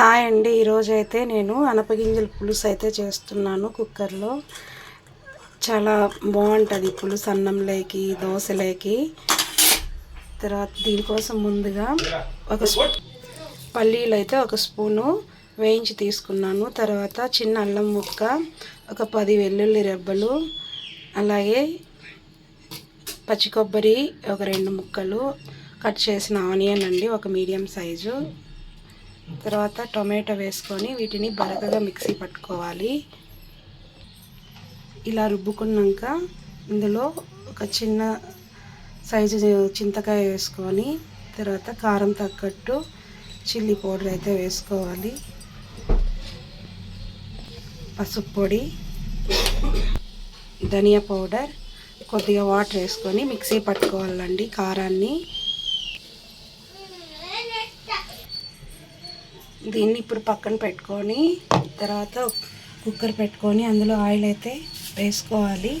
Hi అండి. ఈరోజు అయితే నేను అనపగింజల పులుసు అయితే చేస్తున్నాను కుక్కర్లో. చాలా బాగుంటుంది పులుసు అన్నంలోకి దోశలోకి. తర్వాత దీనికోసం ముందుగా ఒక స్పూ- పల్లీలు అయితే ఒక స్పూను వేయించి తీసుకున్నాను. తర్వాత చిన్న అల్లం ముక్క ఒక పది వెల్లుల్లి రెబ్బలు అలాగే పచ్చి కొబ్బరి ఒక రెండు ముక్కలు కట్ చేసిన ఆనియన్ అండి ఒక మీడియం సైజు. తర్వాత టొమాటో వేసుకొని వీటిని బరకగా మిక్సీ పట్టుకోవాలి. ఇలా రుబ్బుకున్నాక ఇందులో ఒక చిన్న సైజు చింతకాయ వేసుకొని తర్వాత కారం తగ్గట్టు చిల్లీ పౌడర్ అయితే వేసుకోవాలి. పసుపు పొడి ధనియా పౌడర్ కొద్దిగా వాటర్ వేసుకొని మిక్సీ పట్టుకోవాలండి కారాన్ని. దీన్ని ఇప్పుడు పక్కన పెట్టుకొని తర్వాత కుక్కర్ పెట్టుకొని అందులో ఆయిల్ అయితే వేసుకోవాలి.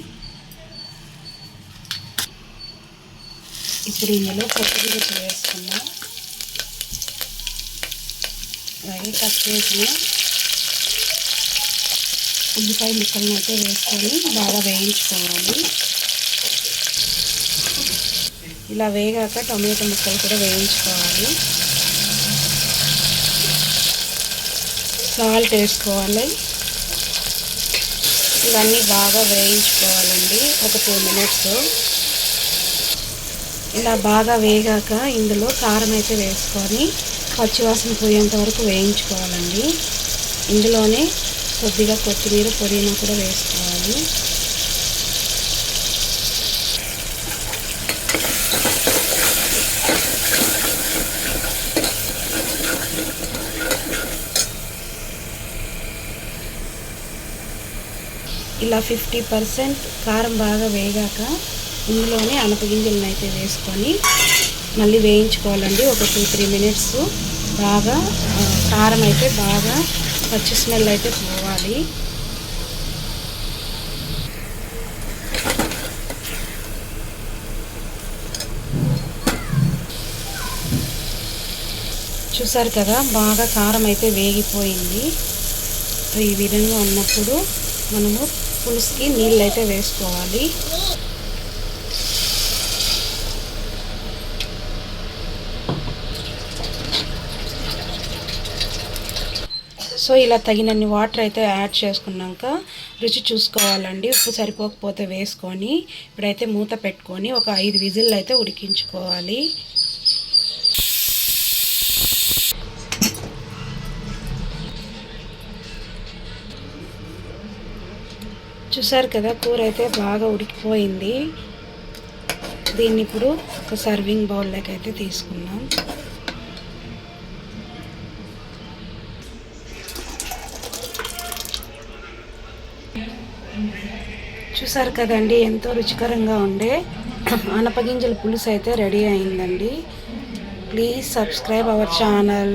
ఇప్పుడు ఇందులో కొత్తిమీర వేసుకున్నాం అలాగే కట్ చేసిన ఉల్లిపాయ ముక్కలను అయితే వేసుకొని బాగా వేయించుకోవాలి. ఇలా వేగాక టొమాటో ముక్కలు కూడా వేయించుకోవాలి. సాల్ట్ వేసుకోవాలి. ఇవన్నీ బాగా వేయించుకోవాలండి. ఒక టూ మినిట్స్. ఇలా బాగా వేగాక ఇందులో కారం అయితే వేసుకొని పచ్చివాసన పోయేంత వరకు వేయించుకోవాలండి. ఇందులోనే కొద్దిగా కొత్తిమీర పుదీనా కూడా వేసుకోవాలి. ఇలా ఫిఫ్టీ పర్సెంట్ కారం బాగా వేగాక ఇందులోనే అనపగింజలను అయితే వేసుకొని మళ్ళీ వేయించుకోవాలండి. ఒక టూ త్రీ మినిట్స్ బాగా కారం అయితే బాగా పచ్చి స్మెల్ అయితే పోవాలి. చూసారు కదా బాగా కారం అయితే వేగిపోయింది. ఈ విధంగా ఉన్నప్పుడు మనము పులుసుకి నీళ్ళు అయితే వేసుకోవాలి. సో ఇలా తగినన్ని వాటర్ అయితే యాడ్ చేసుకున్నాక రుచి చూసుకోవాలండి. ఉప్పు సరిపోకపోతే వేసుకొని ఇప్పుడైతే మూత పెట్టుకొని ఒక ఐదు విజిల్ అయితే ఉడికించుకోవాలి. చూసారు కదా కూర అయితే బాగా ఉడికిపోయింది. దీన్ని ఇప్పుడు ఒక సర్వింగ్ బౌల్లోకి అయితే తీసుకున్నాం చూసారు కదండి ఎంతో రుచికరంగా ఉండే అనపగింజల పులుసు అయితే రెడీ అయిందండి. Please subscribe our channel.